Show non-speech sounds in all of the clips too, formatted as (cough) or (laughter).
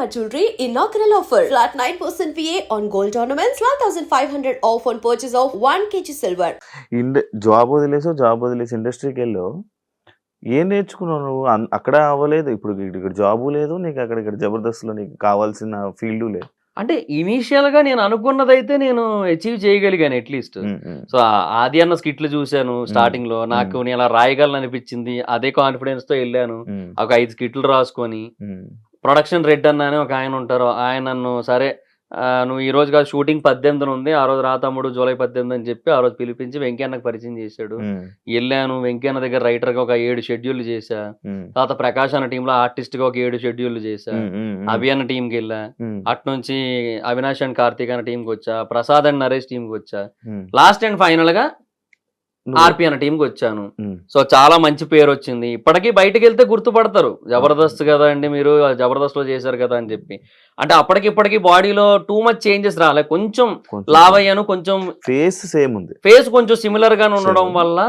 Shalimar Jewelry inaugural offer. Flat 9% VA on gold ornaments, 12,500 off on purchase of 1 kg silver. Job వదిలేసావు job వదిలేసి ఇండస్ట్రీకి వెళ్ళావు ఏం నేర్చుకున్నావు నువ్వు? అక్కడ అవ్వలేదు. ఇప్పుడు ఇక్కడ జాబు లేదు నీకు అక్కడ ఇక్కడ జబర్దస్త్లో నీకు కావాల్సిన ఫీల్డ్ లేదు. అంటే ఇనీషియల్గా నేను అనుకున్నదైతే నేను అచీవ్ చేయగలిగాను అట్లీస్ట్ సో ఆది అన్న స్కిట్లు చూశాను స్టార్టింగ్లో. నాకు నేను అలా రాయగలను అనిపించింది అదే కాన్ఫిడెన్స్తో వెళ్ళాను. ఒక ఐదు స్కిట్లు రాసుకొని. ప్రొడక్షన్ రెడ్ అన్న అని ఒక ఆయన ఉంటారు. ఆయన నన్ను సరే నువ్వు ఈ రోజు కాదు షూటింగ్ పద్దెనిమిది ఉంది. ఆ రోజు రా తమ్ముడు జూలై పద్దెనిమిది అని చెప్పి ఆ రోజు పిలిపించి వెంకయ్యన్నకు పరిచయం చేశాడు. వెళ్ళాను. వెంకయ్యన్న దగ్గర రైటర్గా ఒక ఏడు షెడ్యూల్ చేశా. తర్వాత ప్రకాష్ అన్న టీంలో ఆర్టిస్ట్గా ఒక ఏడు షెడ్యూల్ చేశా. అభి అన్న టీంకి వెళ్ళా. అటు నుంచి అవినాష్ అండ్ కార్తీక్ అన్న టీంకి వచ్చా. ప్రసాద్ అండ్ నరేష్ టీంకి వచ్చా. లాస్ట్ అండ్ ఫైనల్గా ఆర్పి అన్న టీంకి వచ్చాను. సో చాలా మంచి పేరు వచ్చింది. ఇప్పటికీ బయటకు వెళ్తే గుర్తుపడతారు. జబర్దస్త్ కదా అండి మీరు జబర్దస్త్లో చేశారు కదా అని చెప్పి. అంటే అప్పటికి ఇప్పటికి బాడీలో టూ మచ్ చేంజెస్ రాలే కొంచెం లావ్ అయ్యాను కొంచెం ఫేస్ సేమ్ ఉంది. ఫేస్ కొంచెం సిమిలర్గా ఉండడం. వల్ల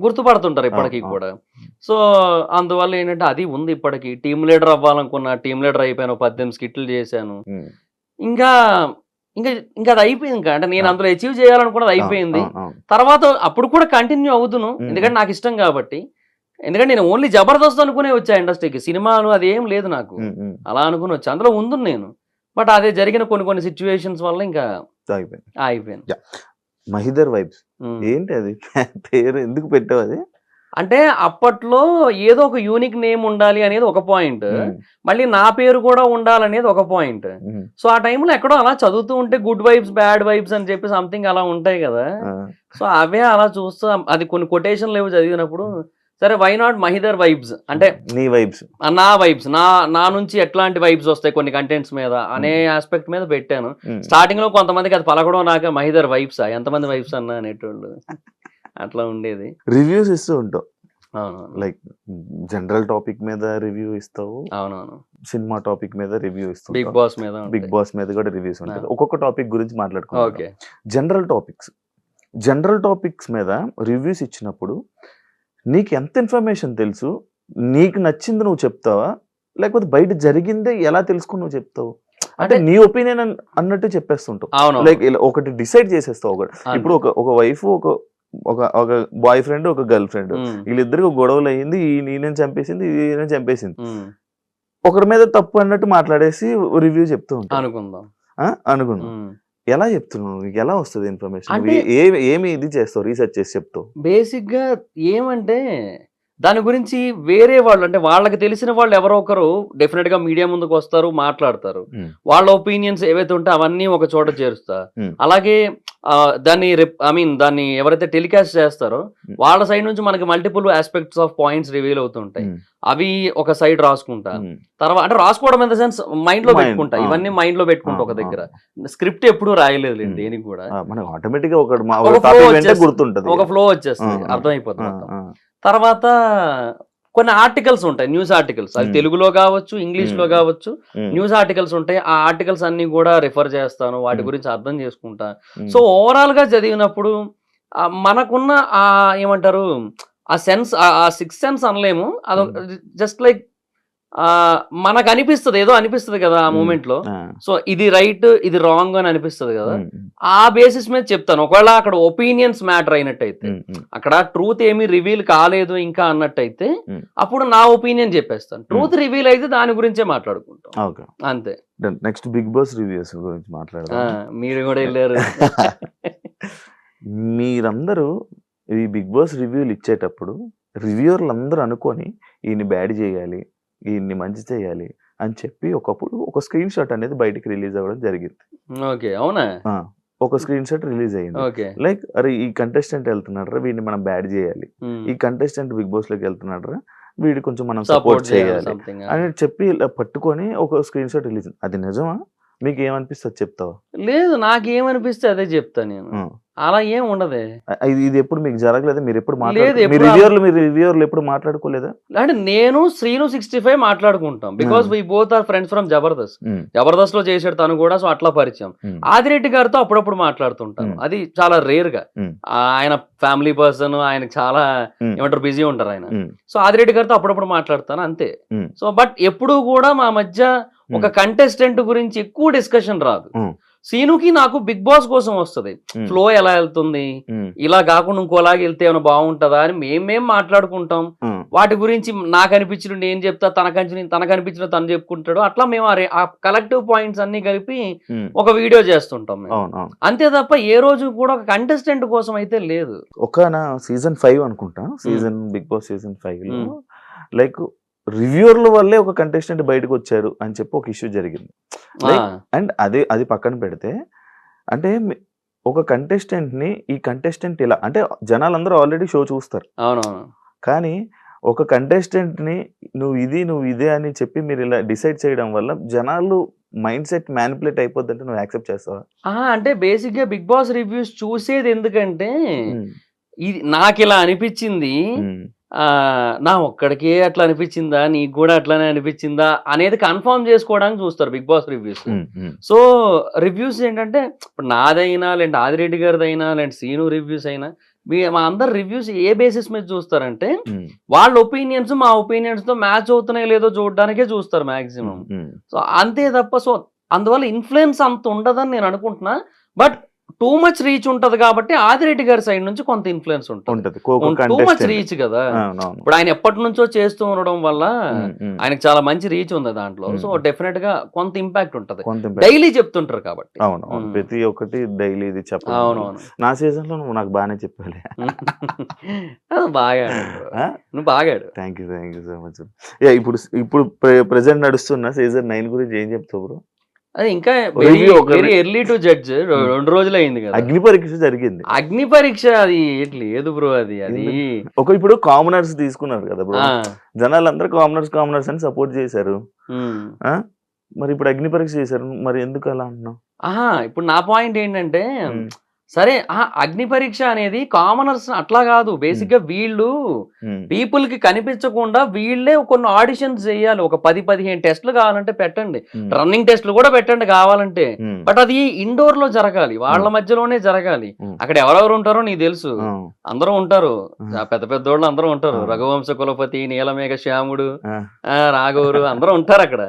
గుర్తుపడుతుంటారు ఇప్పటికీ. కూడా. సో అందువల్ల ఏంటంటే అది ఉంది ఇప్పటికి. టీమ్ లీడర్ అవ్వాలనుకున్నా టీమ్ లీడర్ అయిపోయాను పద్దెనిమిది స్కిట్లు చేశాను. ఇంకా ఇంకా ఇంకా అది అయిపోయింది ఇంకా. అంటే నేను. అందులో అచీవ్ చేయాలనుకున్నది అయిపోయింది. తర్వాత అప్పుడు కూడా కంటిన్యూ అవుతును. ఎందుకంటే నాకు ఇష్టం కాబట్టి. ఎందుకంటే నేను ఓన్లీ జబర్దస్త్ అనుకునే వచ్చా ఇండస్ట్రీకి. సినిమాలు అది ఏం లేదు నాకు. అలా అనుకుని వచ్చా. అందులో ఉంది నేను. బట్ అదే జరిగిన కొన్ని కొన్ని సిచ్యువేషన్స్ వల్ల ఇంకా అయిపోయింది అయిపోయింది మహిదర్ వైబ్స్. ఏంటి అది? (laughs) పేరు ఎందుకు పెట్టావు అది? అంటే అప్పట్లో ఏదో ఒక యూనిక్ నేమ్ ఉండాలి అనేది ఒక పాయింట్ మళ్ళీ నా పేరు కూడా ఉండాలనేది ఒక పాయింట్ సో ఆ టైంలో ఎక్కడో అలా చదువుతూ ఉంటే గుడ్ వైబ్స్ బ్యాడ్ వైబ్స్ అని చెప్పి సంథింగ్ అలా ఉంటాయి కదా. సో అవే అలా చూస్తా అది కొన్ని కొటేషన్లు ఏవో చదివినప్పుడు. సరే వై నాట్ మహిదర్ వైబ్స్ అంటే నీ వైబ్స్ నా వైబ్స్ నా నా నుంచి ఎట్లాంటి వైబ్స్ వస్తాయి కొన్ని కంటెంట్స్ మీద అనే ఆస్పెక్ట్ మీద పెట్టాను. స్టార్టింగ్లో కొంతమందికి అది పలకడం నాకు మహిదర్ వైబ్స్ ఎంతమంది వైబ్స్ అన్నా అనేటోళ్ళు. (laughs) అట్లా ఉండేది. రివ్యూస్ ఇస్తూ ఉంటావు. అవునవును. లైక్ జనరల్ టాపిక్ మీద రివ్యూ ఇస్తావు. అవునవును. సినిమా టాపిక్ మీద రివ్యూ ఇస్తావు బిగ్ బాస్ మీద బిగ్ బాస్ మీద కూడా రివ్యూస్ ఉంటాయి. ఒక్కొక్క టాపిక్ గురించి మాట్లాడుకుంటాం okay. General topics. General topics మీద రివ్యూస్ ఇచ్చినప్పుడు నీకు ఎంత ఇన్ఫర్మేషన్ తెలుసు? నీకు నచ్చింది నువ్వు చెప్తావా? లేకపోతే బయట జరిగిందే ఎలా తెలుసుకుని నువ్వు చెప్తావు? అంటే నీ ఒపీనియన్ అన్నట్టు చెప్పేస్తుంటావు. అవును లైక్ ఒకటి డిసైడ్ చేసేస్తావు ఒకటి. ఇప్పుడు ఒక ఒక వైఫ్ ఒక ఒక ఒక బాయ్ ఫ్రెండ్ ఒక గర్ల్ ఫ్రెండ్ వీళ్ళిద్దరికి గొడవలు అయ్యింది ఈ నేనే చంపేసింది ఈయన చంపేసింది. ఒకరి మీద తప్పు అన్నట్టు మాట్లాడేసి రివ్యూ చెప్తూ ఉంటాను అనుకుందాం. అనుకున్నాను ఎలా చెప్తున్నావు? నీకు ఎలా వస్తుంది ఇన్ఫర్మేషన్ ఏమి ఇది చేస్తావు? రీసెర్చ్ చేసి చెప్తావు. బేసిక్గా ఏమంటే దాని గురించి వేరే వాళ్ళు అంటే వాళ్ళకి తెలిసిన వాళ్ళు ఎవరో ఒకరు డెఫినెట్గా మీడియా ముందుకు వస్తారు మాట్లాడతారు. వాళ్ళ ఒపీనియన్స్ ఏవైతే ఉంటే అవన్నీ ఒక చోట చేరుస్తా. అలాగే దాన్ని ఐ మీన్ దాన్ని ఎవరైతే టెలికాస్ట్ చేస్తారో. వాళ్ళ సైడ్ నుంచి మనకి multiple aspects of points reveal అవుతుంటాయి. అవి ఒక సైడ్ రాసుకుంటా తర్వాత అంటే రాసుకోవడం ఇన్ ద సెన్స్ మైండ్లో పెట్టుకుంటా. ఇవన్నీ మైండ్లో పెట్టుకుంటా ఒక దగ్గర స్క్రిప్ట్ ఎప్పుడు రాయలేదు. దేనికి కూడా ఆటోమేటిక్ ఒక ఫ్లో వచ్చేస్తుంది. అర్థమైపోతుంది తర్వాత కొన్ని ఆర్టికల్స్ ఉంటాయి న్యూస్ ఆర్టికల్స్. అది. తెలుగులో కావచ్చు ఇంగ్లీష్లో. కావచ్చు. న్యూస్ ఆర్టికల్స్ ఉంటాయి. ఆ ఆర్టికల్స్ అన్ని కూడా రిఫర్ చేస్తాను. వాటి. గురించి అర్థం చేసుకుంటా. సో ఓవరాల్గా చదివినప్పుడు మనకున్న ఆ ఏమంటారు ఆ సెన్స్ ఆ సిక్స్ సెన్స్ అనలేము. అది జస్ట్ లైక్ మనకు అనిపిస్తుంది ఏదో అనిపిస్తుంది కదా ఆ. మూమెంట్లో సో ఇది రైట్ ఇది రాంగ్ అని అనిపిస్తుంది కదా. ఆ బేసిస్ మీద చెప్తాను. ఒకవేళ అక్కడ ఒపీనియన్స్ మ్యాటర్ అయినట్టయితే అక్కడ ట్రూత్ ఏమీ రివీల్ కాలేదు ఇంకా అన్నట్టయితే. అప్పుడు నా ఒపీనియన్ చెప్పేస్తాను. ట్రూత్ రివీల్ అయితే దాని గురించే మాట్లాడుకుంటాం. అంతే. నెక్స్ట్ బిగ్ బాస్ రివ్యూస్ గురించి ఆ, మాట్లాడదాం మీరు కూడా వెళ్ళారు. (laughs) మీరందరూ ఈ బిగ్ బాస్ రివ్యూలు ఇచ్చేటప్పుడు రివ్యూవర్లు అందరూ అనుకొని ఈయన్ని బ్యాడ్ చేయాలి ఈయన్ని మంచి చేయాలి అని చెప్పి ఒకప్పుడు ఒక స్క్రీన్ షాట్ అనేది బయటికి రిలీజ్ అవ్వడం జరిగింది. ఓకే అవునా? ఒక స్క్రీన్ షాట్ రిలీజ్ అయ్యింది. ఓకే. లైక్ అరే ఈ కంటెస్టెంట్ వెళ్తున్నాడు వీడిని మనం బ్యాడ్ చేయాలి. ఈ కంటెస్టెంట్ బిగ్ బాస్లోకి వెళ్తున్నాడు వీడి కొంచెం మనం సపోర్ట్ చేయాలి అని చెప్పి ఇలా పట్టుకొని ఒక స్క్రీన్ షాట్ రిలీజ్ అది నిజమా? మీకు ఏమనిపిస్తుంది చెప్తావా? లేదు నాకేమనిపిస్తే అదే చెప్తా నేను. అలా ఏం ఉండదే. ఇది ఎప్పుడు మీకు జరగలేదా? మీరు ఎప్పుడు లేదు, మాట్లాడు మీ ఎప్పుడు రివ్యూర్లు ఎప్పుడు మాట్లాడుకోలేదా? అంటే నేను శ్రీను సిక్స్టీ ఫైవ్ మాట్లాడుకుంటాం because. We both are friends from Jabardasth జబర్దస్త్లో చేసాడు తను కూడా సో అట్లా పరిచయం. ఆదిరెడ్డి గారితో అప్పుడప్పుడు మాట్లాడుతుంటాను. అది చాలా రేర్గా. ఆయన ఫ్యామిలీ పర్సన్ ఆయన చాలా. ఏమంటారు బిజీ ఉంటారు ఆయన. సో ఆదిరెడ్డి గారితో అప్పుడప్పుడు మాట్లాడతాను అంతే. సో బట్ ఎప్పుడు కూడా మా మధ్య ఒక కంటెస్టెంట్ గురించి ఎక్కువ డిస్కషన్ రాదు. సీనుకి నాకు బిగ్ బాస్ కోసం వస్తది. ఫ్లో ఎలా వెళ్తుంది? ఇలా కాకుండా ఇంకోలాగా వెళ్తే ఏమైనా బాగుంటుందా అని మేమేం మాట్లాడుకుంటాం. వాటి గురించి నాకు అనిపించిన నేను చెప్తా తనకు అనిపించిన తనకు అనిపించిన తను చెప్పుకుంటాడు. అట్లా మేము ఆ కలెక్టివ్ పాయింట్స్ అన్ని కలిపి. ఒక వీడియో చేస్తుంటాం అంతే తప్ప ఏ రోజు కూడా ఒక కంటెస్టెంట్ కోసం అయితే లేదు. ఒక నా సీజన్ ఫైవ్ అనుకుంటా. సీజన్ బిగ్ బాస్ సీజన్ ఫైవ్లో. లైక్ రివ్యూర్ల వల్లే ఒక కంటెస్టెంట్ బయటకు వచ్చారు అని చెప్పి ఒక ఇష్యూ జరిగింది. అండ్ అదే అది పక్కన పెడితే అంటే ఒక కంటెస్టెంట్ని ఈ కంటెస్టెంట్ ఇలా అంటే జనాలందరూ ఆల్రెడీ షో చూస్తారు. అవునవును. కానీ ఒక కంటెస్టెంట్ని నువ్వు ఇది నువ్వు ఇదే అని చెప్పి మీరు ఇలా డిసైడ్ చేయడం వల్ల జనాలు మైండ్ సెట్ మ్యానిపులేట్ అయిపోద్ది అంటే నువ్వు యాక్సెప్ట్ చేస్తావా? అంటే బేసిక్గా బిగ్ బాస్ రివ్యూస్ చూసేది ఎందుకంటే ఇది నాకు ఇలా అనిపించింది నా ఒక్కడికే అట్లా అనిపించిందా? నీకు కూడా అట్లానే అనిపించిందా? అనేది కన్ఫర్మ్ చేసుకోవడానికి చూస్తారు Bigg Boss reviews. So reviews ఏంటంటే ఇప్పుడు నాదైనా లేదంటే ఆదిరెడ్డి గారిదైనా లేదంటే సీను రివ్యూస్ అయినా మీ మా అందరు రివ్యూస్ ఏ బేసిస్ మీద చూస్తారంటే వాళ్ళ ఒపీనియన్స్ మా ఒపీనియన్స్తో మ్యాచ్ అవుతున్నాయి లేదో చూడడానికే చూస్తారు మాక్సిమం. సో అంతే తప్ప సో అందువల్ల ఇన్ఫ్లుయెన్స్ అంత ఉండదని నేను అనుకుంటున్నా. బట్ టూ మచ్ రీచ్ ఉంటది కాబట్టి ఆదిరెడ్డి గారి సైడ్ నుంచి కొంత ఇన్ఫ్లుయెన్స్ ఉంటుంది. టూ మచ్ రీచ్ కదా. ఇప్పుడు ఆయన ఎప్పటి నుంచో చేస్తూ ఉండడం వల్ల. ఆయనకు చాలా మంచి రీచ్ ఉంది దాంట్లో. సో డెఫినెట్గా కొంత ఇంపాక్ట్ ఉంటది. డైలీ చెప్తుంటారు కాబట్టి. అవును. ప్రతి ఒక్కటి డైలీ ఇది అవునవును. నా సీజన్లో నువ్వు నాకు బాగానే చెప్పాలి (laughs) బాగా. నువ్వు బాగా ఆడావు. Thank you thank you so much ఇప్పుడు ఇప్పుడు ప్రెసెంట్ నడుస్తున్న సీజన్ నైన్ గురించి ఏం చెప్తావు బ్రో అది ఇంకా వెరీ ఎర్లీ టు జడ్జ్ రెండు రోజులు అయింది కదా. అగ్ని పరీక్ష జరిగింది. అగ్ని పరీక్ష అది లేదు బ్రో అది? అది ఒక ఇప్పుడు కామనర్స్ తీసుకున్నారు కదా బ్రో. జనాలందరూ కామనర్స్ కామనర్స్ అని సపోర్ట్ చేశారు. ఆ? మరి ఇప్పుడు అగ్ని పరీక్ష చేశారు. మరి ఎందుకు అలా అంటున్నావు? ఆహా ఇప్పుడు నా పాయింట్ ఏంటంటే ఉమ్, సరే ఆ అగ్ని పరీక్ష అనేది కామనర్స్ అట్లా కాదు. బేసిక్గా వీళ్ళు పీపుల్కి కనిపించకుండా వీళ్ళే కొన్ని ఆడిషన్స్ చేయాలి. ఒక పది పదిహేను టెస్ట్లు కావాలంటే పెట్టండి. రన్నింగ్ టెస్ట్లు కూడా పెట్టండి కావాలంటే. బట్ అది ఇండోర్లో జరగాలి. వాళ్ళ. మధ్యలోనే జరగాలి. అక్కడ ఎవరెవరు ఉంటారో నీకు తెలుసు. అందరూ ఉంటారు. పెద్ద పెద్ద వాళ్ళు అందరూ ఉంటారు. రఘువంశ కులపతి నీలమేఘ శ్యాముడు రాఘవురు అందరూ ఉంటారు అక్కడ.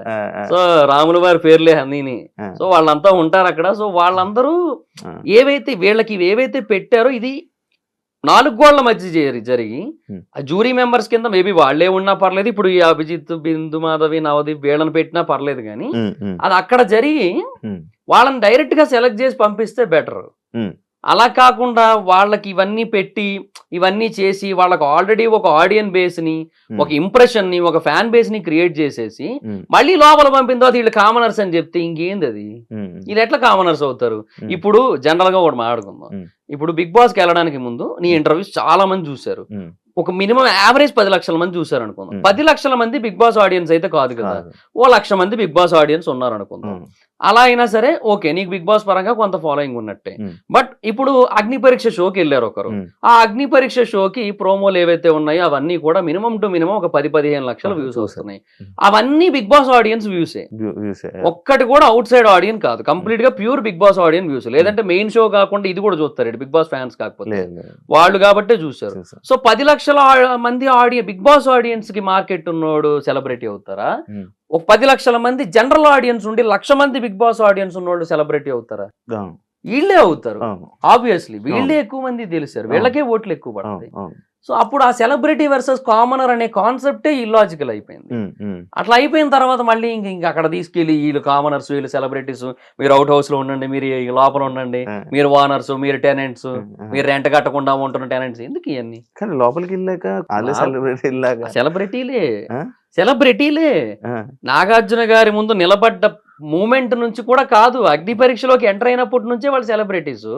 సో రాముల వారి పేర్లే అన్నీని సో వాళ్ళంతా ఉంటారు అక్కడ. సో వాళ్ళందరూ. ఏవైతే వీళ్ళకి ఏవైతే పెట్టారో ఇది నాలుగు గోళ్ళ మధ్య జరి- జరిగి. ఆ జూరీ మెంబర్స్ కింద మేబీ వాళ్ళే ఉన్నా పర్లేదు ఇప్పుడు ఈ అభిజిత్ బిందు మాధవి నవదీప్ వీళ్ళని పెట్టినా పర్లేదు కానీ అది అక్కడ జరిగి వాళ్ళని డైరెక్ట్గా సెలెక్ట్ చేసి పంపిస్తే బెటర్. అలా కాకుండా వాళ్ళకి ఇవన్నీ పెట్టి ఇవన్నీ చేసి వాళ్ళకి ఆల్రెడీ ఒక ఆడియన్ బేస్ని ఒక ఇంప్రెషన్ని ఒక ఫ్యాన్ బేస్ని క్రియేట్ చేసేసి మళ్ళీ లోపల పంపిన తర్వాత వీళ్ళు కామనర్స్ అని చెప్తే ఇంకేంది అది? వీళ్ళు ఎట్లా కామనర్స్ అవుతారు? ఇప్పుడు జనరల్గా ఒకటి మాట్లాడుకుందాం. ఇప్పుడు బిగ్ బాస్కి వెళ్ళడానికి ముందు నీ ఇంటర్వ్యూస్ చాలా మంది చూశారు. ఒక మినిమం యావరేజ్ పది లక్షల మంది చూశారు అనుకుందాం. పది లక్షల మంది బిగ్ బాస్ ఆడియన్స్ అయితే కాదు కదా. ఓ లక్ష మంది బిగ్ బాస్ ఆడియన్స్ ఉన్నారు అనుకుందాం. ఉమ్, అలా అయినా సరే ఓకే నీకు బిగ్ బాస్ పరంగా కొంత ఫాలోయింగ్ ఉన్నట్టే. బట్ ఇప్పుడు అగ్ని పరీక్ష షోకి వెళ్ళారు ఒకరు. ఆ అగ్ని పరీక్ష షోకి ప్రోమోలు ఏవైతే ఉన్నాయో అవన్నీ కూడా మినిమం టు మినిమం ఒక పది పదిహేను లక్షల వ్యూస్. వస్తున్నాయి. అవన్నీ బిగ్ బాస్ ఆడియన్స్ వ్యూసే. ఒక్కటి కూడా అవుట్ సైడ్ ఆడియన్ కాదు కంప్లీట్గా pure Bigg Boss audience views లేదంటే మెయిన్ షో కాకుండా ఇది కూడా చూస్తారు బిగ్ బాస్ ఫ్యాన్స్ కాకపోతే వాళ్ళు కాబట్టే చూశారు చూసా. సో పది లక్షల మంది ఆడియన్ బిగ్ బాస్ ఆడియన్స్కి మార్కెట్ ఉన్నోడు సెలబ్రిటీ అవుతారా. ఒక పది లక్షల మంది జనరల్ ఆడియన్స్ ఉండి లక్ష మంది బిగ్ బాస్ ఆడియన్స్ ఉన్నోళ్ళు సెలబ్రిటీ అవుతారా? వీళ్ళే అవుతారు. ఆబ్వియస్లీ వీళ్ళే ఎక్కువ మంది తెలిసారు వీళ్ళకే ఓట్లు ఎక్కువ పడతాయి. సో అప్పుడు ఆ సెలబ్రిటీ వర్సెస్ కామనర్ అనే కాన్సెప్టే ఇల్లాజికల్ అయిపోయింది. అట్లా అయిపోయిన తర్వాత మళ్ళీ ఇంక ఇంక అక్కడ తీసుకెళ్ళి వీళ్ళు కామనర్స్ వీళ్ళు సెలబ్రిటీస్ మీరు అవుట్ హౌస్లో ఉండండి మీరు లోపల ఉండండి మీరు ఓనర్స్ మీరు టెనెంట్స్. మీరు రెంట్ కట్టకుండా ఉంటున్న టెనెంట్స్ ఎందుకు ఇవన్నీ? కానీ లోపలికి వెళ్ళాక సెలబ్రిటీలే? సెలబ్రిటీలే. నాగార్జున గారి ముందు నిలబడ్డ మూమెంట్ నుంచి కూడా కాదు అగ్ని పరీక్షలోకి ఎంటర్ అయినప్పటి నుంచే వాళ్ళు సెలబ్రిటీస్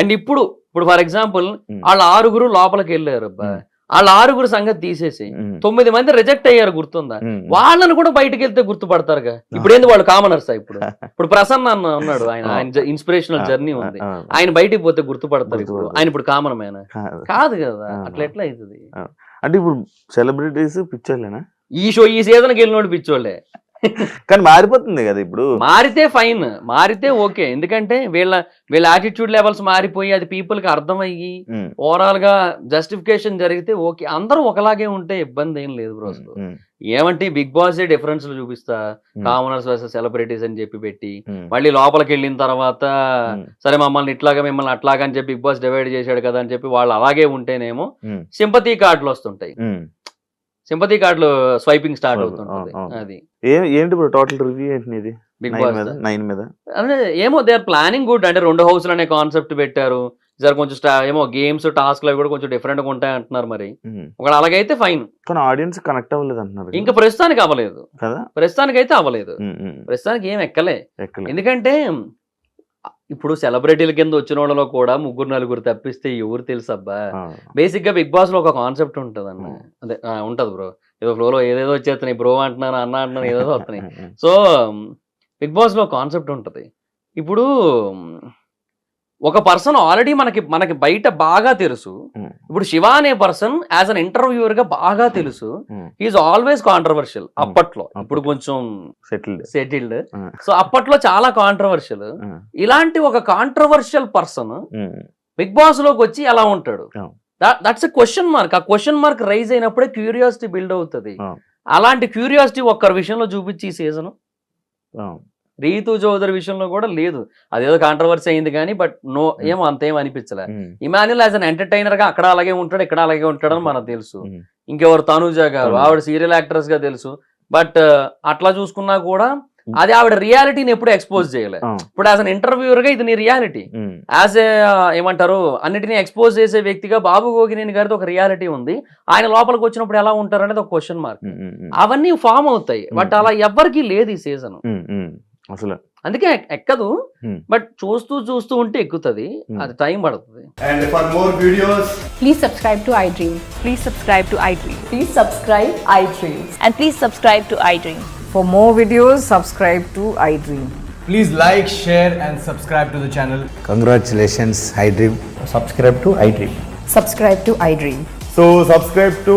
అండ్ ఇప్పుడు ఇప్పుడు ఫర్ ఎగ్జాంపుల్ వాళ్ళ ఆరుగురు లోపలికి వెళ్ళారు అబ్బా. ఉమ్. వాళ్ళ ఆరుగురు సంగతి తీసేసి తొమ్మిది మంది రిజెక్ట్ అయ్యారు గుర్తుందా? వాళ్ళని కూడా బయటకు వెళ్తే గుర్తుపడతారుగా. ఇప్పుడు ఏంది వాళ్ళు కామనర్స్ ఇప్పుడు? (laughs) ఇప్పుడు ప్రసన్న అన్న ఉన్నాడు ఆయన ఆయన ఇన్స్పిరేషనల్ జర్నీ ఉంది. ఆయన బయటికి పోతే గుర్తుపడతారు ఇప్పుడు. ఆయన ఇప్పుడు కామన్ మ్యాన్ కాదు. కాదు అట్లా ఎట్లా అవుతుంది? అంటే ఇప్పుడు సెలబ్రిటీస్ పిక్చర్లేనా ఈ షో ఈ సీజన్కి వెళ్ళినోడు పిచ్చోళ్ళే. కానీ మారిపోతుంది కదా ఇప్పుడు. మారితే ఫైన్ మారితే ఓకే. ఎందుకంటే వీళ్ళ వీళ్ళ యాటిట్యూడ్ లెవెల్స్ మారిపోయి అది పీపుల్కి అర్థమయ్యి ఓవరాల్గా జస్టిఫికేషన్ జరిగితే ఓకే. అందరూ ఒకలాగే ఉంటే ఇబ్బంది ఏం లేదు బ్రో అసలు. ఉమ్, ఏమంటే బిగ్ బాస్ డిఫరెన్స్ చూపిస్తా. కామనర్స్ వర్సెస్ సెలబ్రిటీస్ అని చెప్పి పెట్టి మళ్ళీ లోపలికి వెళ్ళిన తర్వాత సరే మమ్మల్ని ఇట్లాగా మిమ్మల్ని అట్లాగా అని చెప్పి బిగ్ బాస్ డివైడ్ చేశాడు కదా అని చెప్పి వాళ్ళు అలాగే ఉంటేనేమో సింపతి కార్డులు వస్తుంటాయి. సింపతి కార్డులు స్వైపింగ్ స్టార్ట్ అవుతుంటది. ఆ. అది. ఏంటి ఇప్పుడు టోటల్ రివ్యూ ఏంటి నీది? బిగ్ బాస్ నైన్ మీద ఏమో దే ఆర్ ప్లానింగ్ గుడ్ అంటే రెండు హౌస్లు అనే కాన్సెప్ట్ పెట్టారు. జర కొంచెం ఏమో గేమ్స్ టాస్క్ అవి కూడా కొంచెం డిఫరెంట్గా ఉంటాయి అంటున్నారు మరి. ఒకవేళ అలాగైతే ఫైన్ కానీ ఆడియన్స్ కనెక్ట్ అవ్వలేదు అంటున్నారు ఇంకా ప్రస్తుతానికి అవ్వలేదు. కదా? ప్రస్తుతానికి అయితే అవ్వలేదు. ప్రస్తుతానికి ఏం ఎక్కలే. ఎందుకంటే ఇప్పుడు సెలబ్రిటీల కింద వచ్చిన వాళ్ళలో కూడా ముగ్గురు నలుగురు తప్పిస్తే ఎవరు తెలుసు అబ్బా. బేసిక్గా బిగ్ బాస్లో ఒక కాన్సెప్ట్ ఉంటది అన్న. అదే ఉంటది బ్రో ఏదో ఫ్లో లో ఏదేదో వచ్చేస్తున్నాయి. బ్రో అంటున్నాను అన్న అంటున్నాను ఏదేదో వస్తున్నాయి. సో బిగ్ బాస్లో కాన్సెప్ట్ ఉంటది. ఇప్పుడు ఒక పర్సన్ ఆల్రెడీ మనకి మనకి బయట బాగా తెలుసు. ఇప్పుడు శివ అనే పర్సన్ యాజ్ అన్ ఇంటర్వ్యూవర్గా బాగా తెలుసు. ఈజ్ ఆల్వేస్ కాంట్రవర్షియల్ అప్పట్లో. ఇప్పుడు కొంచెం సెటిల్డ్ సెటిల్డ్. సో అప్పట్లో చాలా కాంట్రవర్షియల్ ఇలాంటి ఒక కాంట్రవర్షియల్ పర్సన్ బిగ్ బాస్లోకి వచ్చి ఎలా ఉంటాడు. దట్స్ ఎ క్వశ్చన్ మార్క్ ఆ క్వశ్చన్ మార్క్ రైజ్ అయినప్పుడే క్యూరియాసిటీ బిల్డ్ అవుతుంది. అలాంటి క్యూరియాసిటీ ఒక్కరి విషయంలో చూపించి ఈ సీజన్ రీతు చౌదరి విషయంలో కూడా లేదు. అదేదో కాంట్రవర్సీ అయింది కానీ బట్ నో ఏమో అంతేం అనిపించలే. ఇమాన్యుల్ యాజ్ అన్ ఎంటర్టైనర్గా అక్కడ అలాగే ఉంటాడు ఇక్కడ అలాగే ఉంటాడని మనకు తెలుసు. ఉమ్, ఇంకెవరు? తనుజ గారు. ఆవిడ సీరియల్ యాక్ట్రెస్గా తెలుసు. బట్ అట్లా చూసుకున్నా కూడా అది ఆవిడ రియాలిటీని ఎప్పుడు ఎక్స్పోజ్ చేయలే. ఇప్పుడు యాజ్ అన్ ఇంటర్వ్యూవర్గా ఇది నీ రియాలిటీ యాజ్ ఏ ఏమంటారు? అన్నిటిని ఎక్స్పోజ్ చేసే వ్యక్తిగా బాబు గోగినేని గారితో ఒక రియాలిటీ ఉంది. ఆయన లోపలికి వచ్చినప్పుడు ఎలా ఉంటారు అనేది ఒక క్వశ్చన్ మార్క్ అవన్నీ ఫామ్ అవుతాయి. But Hmm. అలా ఎవ్వరికి లేదు ఈ సీజన్. అసలు. అందుకే ఎక్కదు. బట్ చూస్తూ చూస్తూ ఉంటే ఎక్కుతుంది. అది టైం పడుతుంది. And for more videos please subscribe to iDream please subscribe to iDream please subscribe iDream and please subscribe to iDream for more videos subscribe to iDream please like share and subscribe to the channel congratulations iDream subscribe to iDream subscribe to iDream so subscribe to